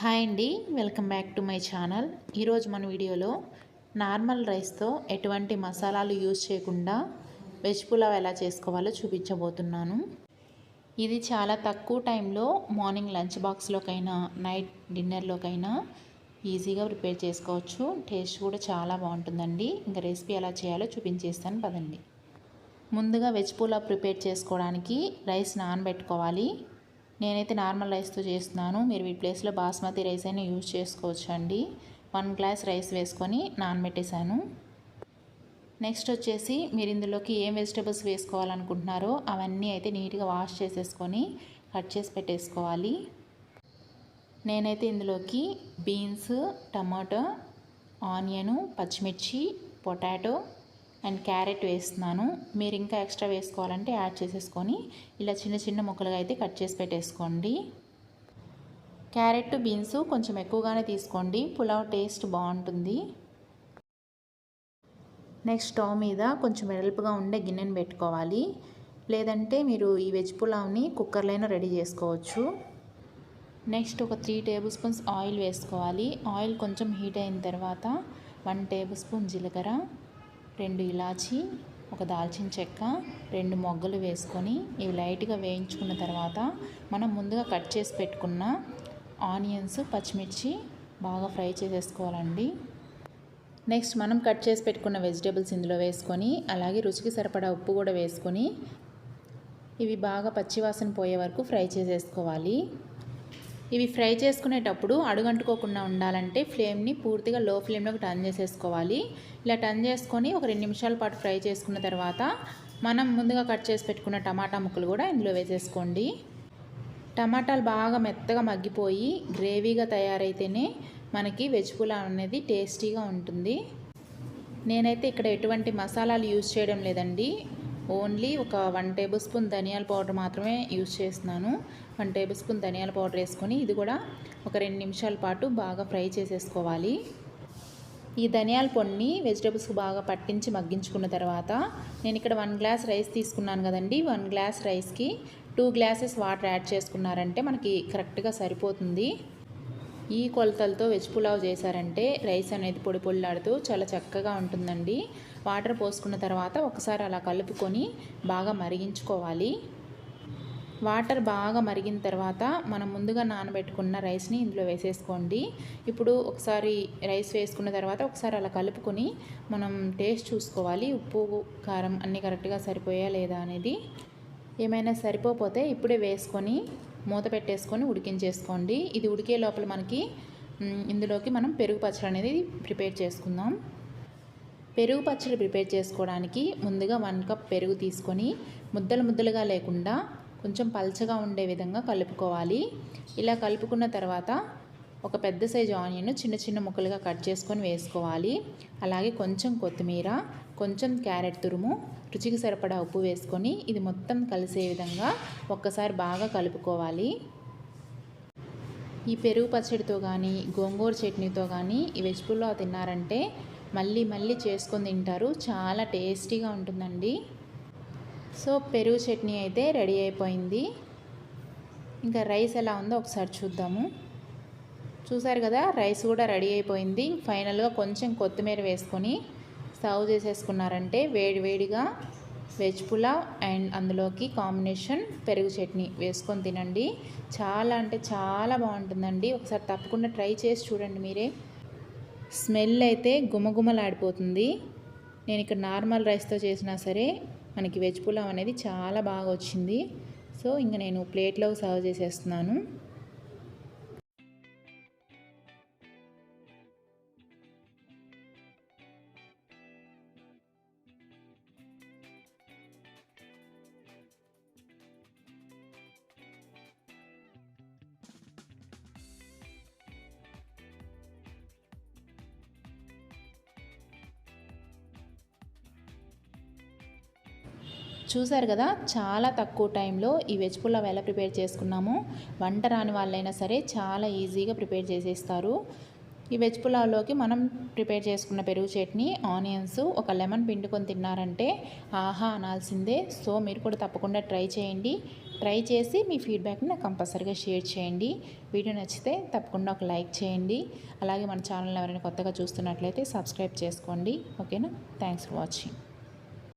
Hi అండి welcome back to my channel. ఈరోజు మన వీడియోలో నార్మల్ రైస్తో ఎటువంటి మసాలాలు యూజ్ చేయకుండా వెజ్ పులావ్ ఎలా చేసుకోవాలో చూపించబోతున్నాను. ఇది చాలా తక్కువ టైంలో మార్నింగ్ లంచ్ బాక్స్లోకైనా నైట్ డిన్నర్లోకైనా ఈజీగా ప్రిపేర్ చేసుకోవచ్చు. టేస్ట్ కూడా చాలా బాగుంటుందండి. ఇంకా రెసిపీ ఎలా చేయాలో చూపించేస్తాను పదండి. ముందుగా వెజ్ పులావ్ ప్రిపేర్ చేసుకోవడానికి రైస్ నానబెట్టుకోవాలి. నేనైతే నార్మల్ రైస్తో చేస్తున్నాను. మీరు ఈ ప్లేస్లో బాస్మతి రైస్ అయినా యూజ్ చేసుకోవచ్చు అండి వన్ గ్లాస్ రైస్ వేసుకొని నానబెట్టేశాను. నెక్స్ట్ వచ్చేసి మీరు ఇందులోకి ఏం వెజిటబుల్స్ వేసుకోవాలనుకుంటున్నారో అవన్నీ అయితే నీట్గా వాష్ చేసేసుకొని కట్ చేసి పెట్టేసుకోవాలి. నేనైతే ఇందులోకి బీన్స్ టమాటో ఆనియను పచ్చిమిర్చి పొటాటో అండ్ క్యారెట్ వేస్తున్నాను. మీరు ఇంకా ఎక్స్ట్రా వేసుకోవాలంటే యాడ్ చేసేసుకొని ఇలా చిన్న చిన్న ముక్కలుగా అయితే కట్ చేసి పెట్టేసుకోండి. క్యారెట్ బీన్స్ కొంచెం ఎక్కువగానే తీసుకోండి. పులావ్ టేస్ట్ బాగుంటుంది. నెక్స్ట్ స్టవ్ మీద కొంచెం వెడల్పుగా ఉండే గిన్నెను పెట్టుకోవాలి. లేదంటే మీరు ఈ వెజ్ పులావ్ని కుక్కర్లైనా రెడీ చేసుకోవచ్చు. నెక్స్ట్ ఒక త్రీ టేబుల్ స్పూన్స్ ఆయిల్ వేసుకోవాలి. ఆయిల్ కొంచెం హీట్ అయిన తర్వాత వన్ టేబుల్ స్పూన్ జీలకర్ర. రెండు ఇలాచి ఒక దాల్చిన చెక్క రెండు మొగ్గలు వేసుకొని ఇవి లైట్గా వేయించుకున్న తర్వాత మనం ముందుగా కట్ చేసి పెట్టుకున్న ఆనియన్స్ పచ్చిమిర్చి బాగా ఫ్రై చేసేసుకోవాలండి. నెక్స్ట్ మనం కట్ చేసి పెట్టుకున్న వెజిటేబుల్స్ ఇందులో వేసుకొని అలాగే రుచికి సరిపడా ఉప్పు కూడా వేసుకొని ఇవి బాగా పచ్చివాసన పోయే వరకు ఫ్రై చేసేసుకోవాలి. ఇవి ఫ్రై చేసుకునేటప్పుడు అడుగంటుకోకుండా ఉండాలంటే ఫ్లేమ్ని పూర్తిగా లో ఫ్లేమ్లోకి టర్న్ చేసేసుకోవాలి. ఇలా టర్న్ చేసుకొని ఒక రెండు నిమిషాల పాటు ఫ్రై చేసుకున్న తర్వాత మనం ముందుగా కట్ చేసి పెట్టుకున్న టమాటా ముక్కలు కూడా ఇందులో వేసేసుకోండి. టమాటాలు బాగా మెత్తగా మగ్గిపోయి గ్రేవీగా తయారైతేనే మనకి వెజ్ పులావ్ అనేది టేస్టీగా ఉంటుంది. నేనైతే ఇక్కడ ఎటువంటి మసాలాలు యూజ్ చేయడం లేదండి. ఓన్లీ ఒక వన్ టేబుల్ స్పూన్ ధనియాల పౌడర్ మాత్రమే యూజ్ చేస్తున్నాను. వన్ టేబుల్ స్పూన్ ధనియాల పౌడర్ వేసుకొని ఇది కూడా ఒక రెండు నిమిషాల పాటు బాగా ఫ్రై చేసేసుకోవాలి. ఈ ధనియాల పొడిని వెజిటేబుల్స్కి బాగా పట్టించి మగ్గించుకున్న తర్వాత నేను ఇక్కడ వన్ గ్లాస్ రైస్ తీసుకున్నాను కదండి. వన్ గ్లాస్ రైస్కి టూ గ్లాసెస్ వాటర్ యాడ్ చేసుకున్నారంటే మనకి కరెక్ట్గా సరిపోతుంది. ఈ కొలతలతో వెజ్ పులావ్ చేశారంటే రైస్ అనేది పొడి పొడిలాడుతూ చాలా చక్కగా ఉంటుందండి. వాటర్ పోసుకున్న తర్వాత ఒకసారి అలా కలుపుకొని బాగా మరిగించుకోవాలి. వాటర్ బాగా మరిగిన తర్వాత మనం ముందుగా నానబెట్టుకున్న రైస్ని ఇందులో వేసేసుకోండి. ఇప్పుడు ఒకసారి రైస్ వేసుకున్న తర్వాత ఒకసారి అలా కలుపుకొని మనం టేస్ట్ చూసుకోవాలి. ఉప్పు కారం అన్నీ కరెక్ట్గా సరిపోయా లేదా అనేది. ఏమైనా సరిపోతే ఇప్పుడే వేసుకొని మూత పెట్టేసుకొని ఉడికించేసుకోండి. ఇది ఉడికే లోపల మనకి ఇందులోకి మనం పెరుగు పచ్చడి అనేది ప్రిపేర్ చేసుకుందాం. పెరుగు పచ్చడి ప్రిపేర్ చేసుకోవడానికి ముందుగా వన్ కప్ పెరుగు తీసుకొని ముద్దలు ముద్దలుగా లేకుండా కొంచెం పల్చగా ఉండే విధంగా కలుపుకోవాలి. ఇలా కలుపుకున్న తర్వాత ఒక పెద్ద సైజు ఆనియన్ చిన్న చిన్న ముక్కలుగా కట్ చేసుకొని వేసుకోవాలి. అలాగే కొంచెం కొత్తిమీర కొంచెం క్యారెట్ తురుము రుచికి సరిపడా ఉప్పు వేసుకొని ఇది మొత్తం కలిసే విధంగా ఒక్కసారి బాగా కలుపుకోవాలి. ఈ పెరుగు పచ్చడితో కానీ గోంగూర చట్నీతో కానీ ఈ వెజ్ పుల్లా తిన్నారంటే మళ్ళీ మళ్ళీ చేసుకొని తింటారు. చాలా టేస్టీగా ఉంటుందండి. సో పెరుగు చట్నీ అయితే రెడీ అయిపోయింది. ఇంకా రైస్ ఎలా ఉందో ఒకసారి చూద్దాము. చూసారు కదా రైస్ కూడా రెడీ అయిపోయింది. ఫైనల్గా కొంచెం కొత్తిమీర వేసుకొని సర్వ్ చేసేసుకున్నారంటే వేడి వేడిగా వెజ్ పులావ్ అండ్ అందులోకి కాంబినేషన్ పెరుగు చట్నీ వేసుకొని తినండి. చాలా అంటే చాలా బాగుంటుందండి. ఒకసారి తప్పకుండా ట్రై చేసి చూడండి మీరే. స్మెల్ అయితే గుమగుమలాడిపోతుంది. నేను ఇక్కడ నార్మల్ రైస్తో చేసినా సరే మనకి వెజ్ పులావ్ అనేది చాలా బాగా వచ్చింది. సో ఇంకా నేను ప్లేట్లో సర్వ్ చేసేస్తున్నాను. చూసారు కదా చాలా తక్కువ టైంలో ఈ వెజ్ పులావ్ ఎలా ప్రిపేర్ చేసుకున్నామో. వంట రాని వాళ్ళైనా సరే చాలా ఈజీగా ప్రిపేర్ చేసేస్తారు. ఈ వెజ్ పులావ్లోకి మనం ప్రిపేర్ చేసుకున్న పెరుగు చట్నీ ఆనియన్స్ ఒక లెమన్ పిండుకొని తిన్నారంటే ఆహా అనాల్సిందే. సో మీరు కూడా తప్పకుండా ట్రై చేయండి. ట్రై చేసి మీ ఫీడ్బ్యాక్ని నాకు కంపల్సరీగా షేర్ చేయండి. వీడియో నచ్చితే తప్పకుండా ఒక లైక్ చేయండి. అలాగే మన ఛానల్ ఎవరైనా కొత్తగా చూస్తున్నట్లయితే సబ్స్క్రైబ్ చేసుకోండి. ఓకేనా? Thanks for watching.